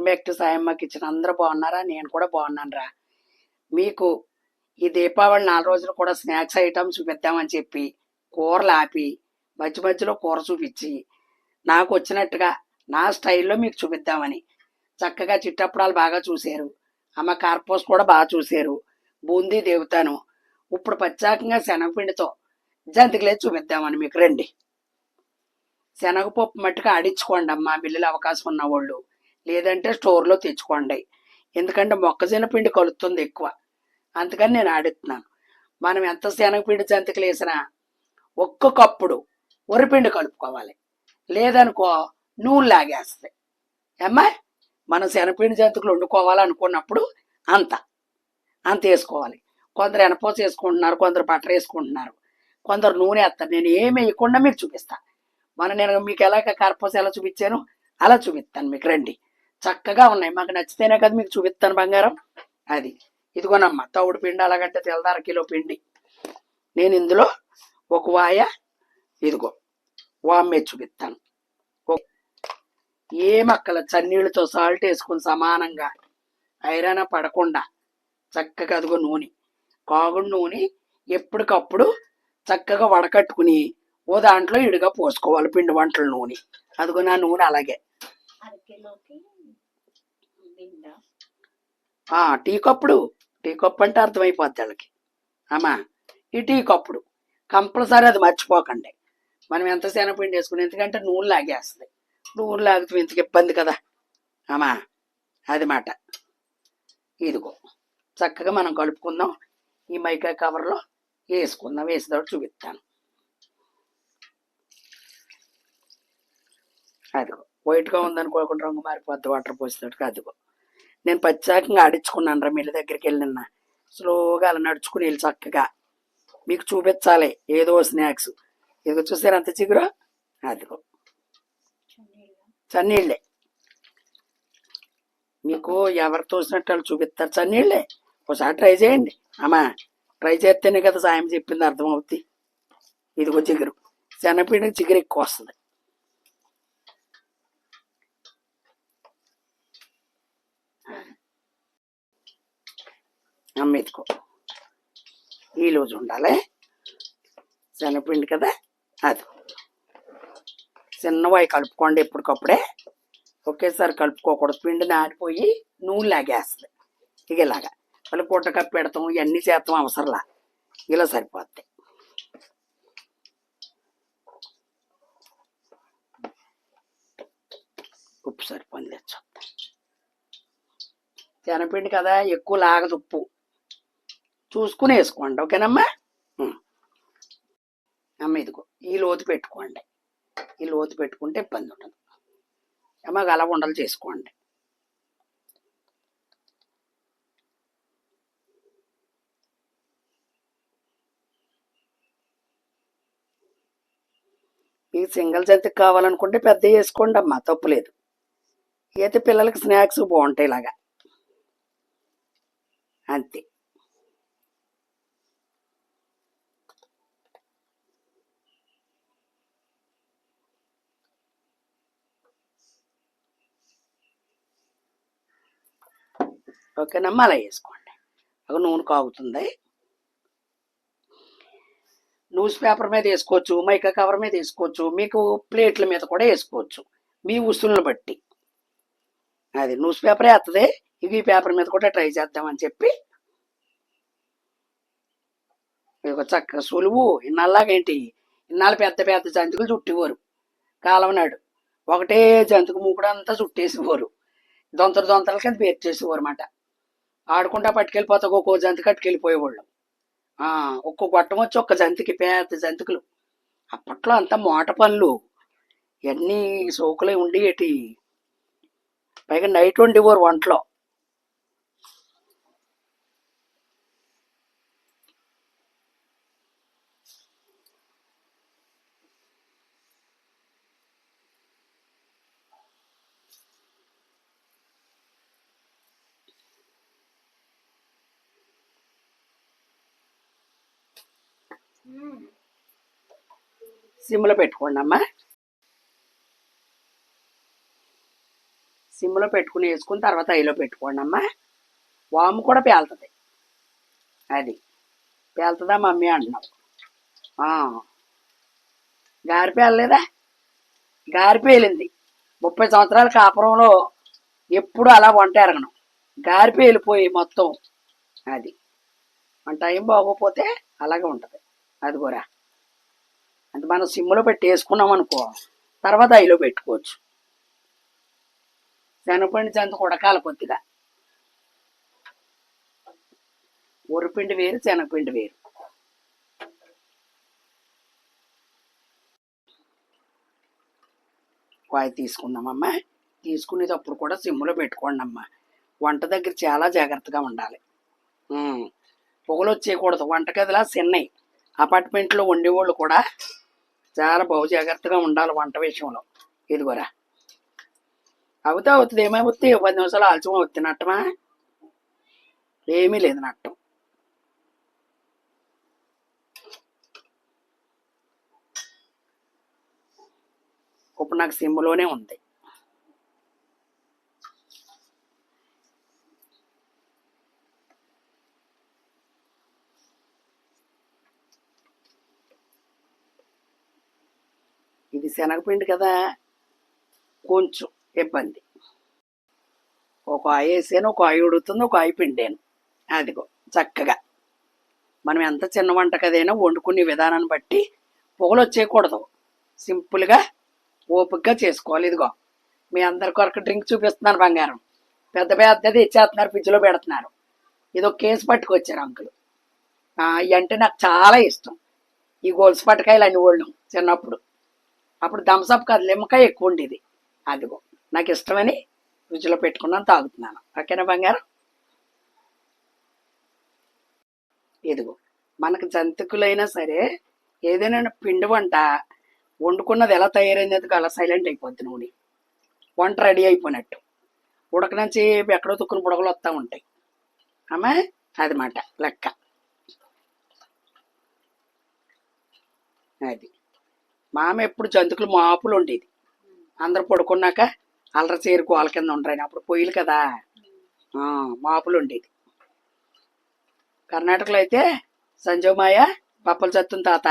Welcome back to Sayamma kitchen అందరూ బాగున్నారా? నేను కూడా బాగున్నాను రా మీకు ఈ దీపావళి నాలుగు రోజులు కూడా స్నాక్స్ ఐటమ్స్ చూపిద్దామని చెప్పి కూరలు ఆపి మధ్య మధ్యలో కూర చూపించి నాకు వచ్చినట్టుగా నా స్టైల్లో మీకు చూపిద్దామని. చక్కగా చిట్టప్పడాలు బాగా చూశారు. అమ్మ కార్పోస్ కూడా బాగా చూశారు. బూందీ దేవుతాను. ఇప్పుడు ప్రత్యేకంగా శనగపిండితో జంతికలే చూపిద్దామని మీకు రండి. శనగపప్పు మట్టుగా ఆడించుకోండి అమ్మా. మిల్లులు అవకాశం ఉన్న వాళ్ళు లేదంటే స్టోర్లో తెచ్చుకోండి. ఎందుకంటే మొక్కజొన్న పిండి కలుస్తుంది ఎక్కువ. అందుకని నేను ఆడిస్తున్నాను మనం ఎంత శనగపిండి జంతికలు వేసినా ఒక్కొక్కప్పుడు కప్పుడు వరిపిండి కలుపుకోవాలి. లేదనుకో నూనె లాగేస్తుంది. ఏమ్మా? మనం శనగపిండి జంతికలు వండుకోవాలనుకున్నప్పుడు అంత. అంత వేసుకోవాలి. కొందరు ఎనపోస వేసుకుంటున్నారు కొందరు బట్టర్ వేసుకుంటున్నారు. కొందరు నూనె వేస్తారు. నేను ఏమి వేయకుండా మీకు చూపిస్తాను మన నేను మీకు ఎలాగ కర్పూస ఎలా చూపించాను? అలా చూపిస్తాను మీకు. రండి. చక్కగా ఉన్నాయి. మాకు నచ్చితేనే కదా మీకు చూపిస్తాను బంగారం. అది. ఇదిగోనమ్మా తవుడు పిండి అలాగంటే తెల్లదార కిలో పిండి. నేను ఇందులో ఒక వాయ ఇదిగో వామ్మే చూపిస్తాను. ఓ- ఏ మక్కల చన్నీళ్ళతో సాల్ట్ వేసుకుని సమానంగా ఐరన పడకుండా చక్కగా అదిగో నూనె. కాగుడు నూనె ఎప్పటికప్పుడు చక్కగా వడకట్టుకుని ఓ దాంట్లో ఇడిగా పోసుకోవాలి పిండి వంటల నూనె. అదిగో నా నూనె అలాగే. టీ కప్పుడు. టీ కప్పు అంటే అర్థమైపోద్ది వాళ్ళకి. అమ్మా ఈ టీ కప్పుడు. కంపల్సరీ అది మర్చిపోకండి. మనం ఎంత శనగపిండి వేసుకుని ఎందుకంటే నూనె లాగేస్తుంది. నూనె లాగితే ఇంతకు ఇబ్బంది కదా. అమ్మా అది మాట. ఇదిగో చక్కగా మనం కలుపుకుందాం. ఈ మైకా కవర్లో వేసుకుందాం. వేసేటప్పుడు చూపిస్తాను. అదిగో వైట్గా ఉందనుకోకుండా రంగు మారిపోద్ది. వాటర్ పోసేటట్టుగా అదిగో. నేను ప్రత్యేకంగా ఆడించుకున్నాను రా మిల్లి దగ్గరికి వెళ్ళి నిన్న. స్లోగా అలా నడుచుకుని వెళ్ళి చక్కగా. మీకు చూపించాలి. ఏదో స్నాక్స్. ఇదిగో చూసారు అంత చిగురు? అదిగో. చన్నీళ్ళే. మీకు ఎవరు తోసినట్టు వాళ్ళు చూపిస్తారు చన్నీళ్ళే. ఒకసారి ట్రై చేయండి. అమ్మా ట్రై చేస్తేనే కదా సాయం చెప్పింది అర్థమవుద్ది. ఇదిగో చిగురు. శనగపిండికి చిగురు ఎక్కువ వస్తుంది. అమ్మ ఈ రోజు ఉండాలి. శనగపిండి కదా అది. చిన్నవాయి కలుపుకోండి ఎప్పటికప్పుడే. ఒకేసారి కలుపుకోకూడదు. పిండి నారిపోయి నూనె లాగేస్తుంది. ఇక ఇలాగా. మళ్ళీ పూట పెడతాం ఇవన్నీ చేస్తాం అవసరంలా. ఇలా సరిపోద్ది ఉప్పు సరిపోయింది తెచ్చు శనగపిండి కదా ఎక్కువ లాగదు ఉప్పు. చూసుకుని వేసుకోండి ఓకేనమ్మా అమ్మ ఇదిగో ఈ లోతు పెట్టుకోండి. ఈ లోతు పెట్టుకుంటే ఇబ్బంది ఉండదు. అమ్మ అలా ఉండలు చేసుకోండి. ఈ సింగిల్ జంతికి కావాలనుకుంటే పెద్ద వేసుకోండి అమ్మా తప్పులేదు అయితే పిల్లలకి స్నాక్స్ బాగుంటాయి ఇలాగా. అంతే. ఓకేనమ్మా అలా వేసుకోండి. ఒక నూనె కాగుతుంది. న్యూస్ పేపర్ మీద వేసుకోవచ్చు మైకా కవర్ మీద వేసుకోవచ్చు మీకు ప్లేట్ల మీద కూడా వేసుకోవచ్చు. మీ ఉసులను బట్టి. అది న్యూస్ పేపరే వస్తుంది ఇవి పేపర్ మీద కూడా ట్రై చేద్దామని చెప్పి. ఒక చక్క సులువు. ఇన్నాళ్ళాగేంటి ఇన్నాళ్ళు పెద్ద పెద్ద జంతుకులు చుట్టేవారు. కాలం నాడు. ఒకటే జంతుకు మూకుడంతా చుట్టేసేవారు. దొంతలు దొంతల కింద పేర్చేసేవారు అన్నమాట. ఆడుకుంటా పట్టుకెళ్ళిపోతా ఒక్కో జంతు కట్టుకెళ్ళిపోయేవాళ్ళు ఒక్కొక్క గొట్టం వచ్చి ఒక్క జంతికి పెద్ద జంతికలు. అప్పట్లో అంతా మోట పనులు ఇవన్నీ సోకులే ఉండేటి. పైగా నైట్ వండేవారు వంటలో. సిమ్లో పెట్టుకోండి అమ్మా సిమ్లో పెట్టుకుని వేసుకుని తర్వాత అయిలో పెట్టుకోండి అమ్మా వాము కూడా పేలుతుంది. అది. పేలుతుందా మమ్మీ అంటున్నావు. గారి పేలలేదా? గారి పేలింది. ముప్పై సంవత్సరాల కాపురంలో ఎప్పుడు అలా వంట ఎరగను. గారి పేలిపోయి మొత్తం. అది. మన టైం బాగోపోతే అలాగే ఉంటుంది. అది కూడా అంటే మనం సిమ్లో పెట్టి వేసుకున్నాం అనుకో తర్వాత ఐలో పెట్టుకోవచ్చు. శనగపిండి చెంత ఉడకాల కొద్దిగా. ఉరిపిండి వేరు శనగపిండి వేరు. కాయ తీసుకుందామమ్మా. తీసుకునేటప్పుడు కూడా సిమ్లో పెట్టుకోండి అమ్మా. వంట దగ్గర చాలా జాగ్రత్తగా ఉండాలి. పొగలు వచ్చేయకూడదు. వంటగదిలా చిన్నవి అపార్ట్మెంట్లో ఉండేవాళ్ళు కూడా చాలా బహు జాగ్రత్తగా ఉండాలి వంట విషయంలో. ఇదిగోరా. అవుతా అవుతుంది ఏమవుతుంది పది నిమిషాలు ఆలస్యం అవుతుంది నట్టమా? ఏమీ లేదు నట్టం. ఇప్పుడు నాకు సిమ్లోనే ఉంది. ఇది శనగపిండి కదా కొంచెం ఇబ్బంది. ఒక ఆయి వేసాను ఒక ఆయి ఉడుతుంది ఒక ఆయి పిండాను. అదిగో చక్కగా. మనం ఎంత చిన్న వంట కదైనా వండుకునే విధానాన్ని బట్టి పొగలు వచ్చేయకూడదు. సింపుల్గా ఓపికగా చేసుకోవాలి. ఇదిగో మీ అందరి కొరకు డ్రింక్ చూపిస్తున్నారు బంగారం. పెద్ద పెద్దది ఇచ్చేస్తున్నారు ఫ్రిడ్జ్లో పెడుతున్నారు. ఇది ఒక కేసు పట్టుకొచ్చారు అంకులు. ఇవి అంటే నాకు చాలా ఇష్టం. ఈ గొలుసు పట్టకాయలు అన్ని వాళ్ళు చిన్నప్పుడు. అప్పుడు థమ్స్అప్ కాదు నిమ్మకాయ ఎక్కువ ఉండేది. అదిగో నాకు ఇష్టమని రుచిలో పెట్టుకున్నాను తాగుతున్నాను. ఓకేనా బంగారం? ఇదిగో మనకు జంతికలైనా సరే ఏదైనా పిండి వంట వండుకున్నది ఎలా తయారైంది అలా సైలెంట్ అయిపోద్ది నూనె. వంట రెడీ అయిపోయినట్టు. ఉడకనుంచి ఎక్కడో తుక్కుని బుడగలు వస్తూ ఉంటాయి. అమ్మా అది మాట లెక్క. అది. మామ ఎప్పుడు జంతుకులు మాపులు ఉండేది. అందరు పడుకున్నాక అల్లర చేరు గోల కింద ఉండరాని. అప్పుడు పొయ్యిలు కదా. మాపులు ఉండేది. కర్ణాటకలో అయితే సంజయమాయ పప్పల చత్తుని తాత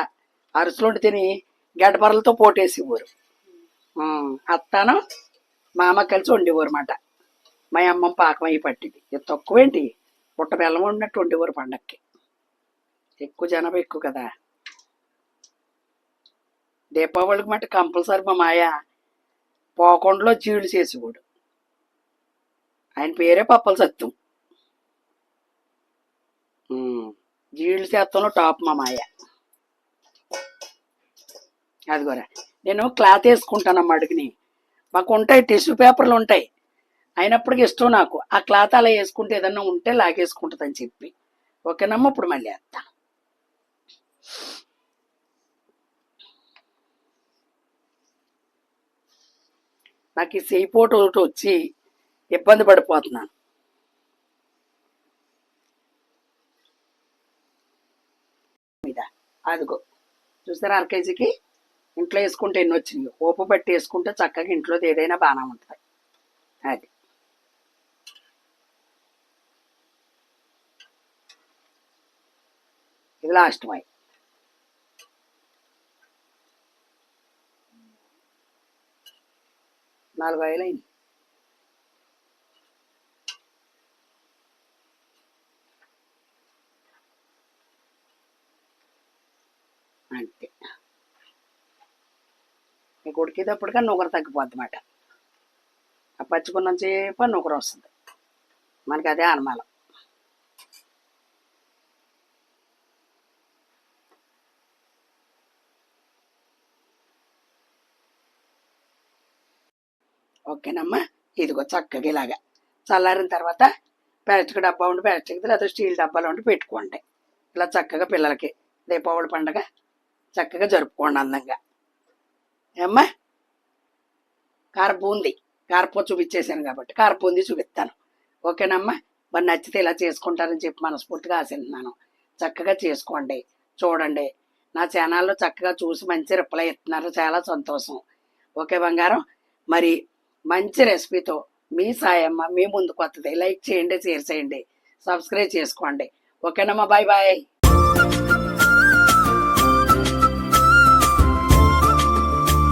అరుసులుండి తిని గడ్డపరలతో పోటేసేవారు. ఆ, అత్తాను మా అమ్మ కలిసి వండేవారు అన్నమాట మా అమ్మమ్మ పాకం అయ్యి పట్టింది. ఇది తక్కువేంటి? పుట్ట బెల్లం ఉన్నట్టు వండేవారు పండక్కి. ఎక్కువ జనాభా ఎక్కువ కదా. దీపావళికి మట్టి కంపల్సరీ మా మాయ పోకొండలో జీళ్ళు చేసేవాడు. ఆయన పేరే పప్పల సత్యం. జీళ్ళు చేత్తంలో టాప్ మా మాయ. అదిగోరా నేను క్లాత్ వేసుకుంటానమ్మా అడుగుని. మాకు ఉంటాయి టిష్యూ పేపర్లు ఉంటాయి. అయినప్పటికీ ఇష్టం నాకు. ఆ క్లాత్ అలా వేసుకుంటే ఏదన్నా ఉంటే లాగేసుకుంటుందని చెప్పి. ఓకేనమ్మా ఇప్పుడు మళ్ళీ వేస్తా నాకు ఈ చేయిపోటు ఒకటి వచ్చి ఇబ్బంది పడిపోతున్నాను. మీద. అదిగో. చూసారా అరకేజీకి? ఇంట్లో వేసుకుంటే ఎన్ని వచ్చినాయి? ఓపు పట్టి వేసుకుంటే చక్కగా ఇంట్లో ఏదైనా బాగానే ఉంటుంది. అది. ఇది లాస్ట్ మై నాలుగు ఐదు అయింది అంతే. మీకు ఉడికేటప్పటికే నూకర తగ్గిపోద్ది అన్నమాట ఆ పచ్చుకున్నంతసేపు చేప నూకర వస్తుంది. మనకి అదే అనుమానం. ఓకేనమ్మా? ఇదిగో చక్కగా ఇలాగా. చల్లారిన తర్వాత ప్లాస్టిక్ డబ్బా ఉండి ప్లాస్టిక్ లేదా స్టీల్ డబ్బాలో ఉండి పెట్టుకోండి. ఇలా చక్కగా పిల్లలకి దీపావళి పండగ చక్కగా జరుపుకోండి అందంగా. ఏమ్మా? కారపూంది. కారపూ చూపించేశాను కాబట్టి కారపూంది చూపిస్తాను. ఓకేనమ్మా? మరి నచ్చితే ఇలా చేసుకుంటారని చెప్పి మనస్ఫూర్తిగా ఆశిస్తున్నాను. చక్కగా చేసుకోండి. చూడండి. నా ఛానల్లో చక్కగా చూసి మంచి రిప్లై ఇస్తున్నారు. చాలా సంతోషం. ఓకే బంగారం. మరి మంచి రెసిపీతో మీ సాయమ్మ మీ ముందుకు వస్తుంది లైక్ చేయండి షేర్ చేయండి. సబ్స్క్రైబ్ చేసుకోండి. ఓకేనమ్మా బాయ్ బాయ్.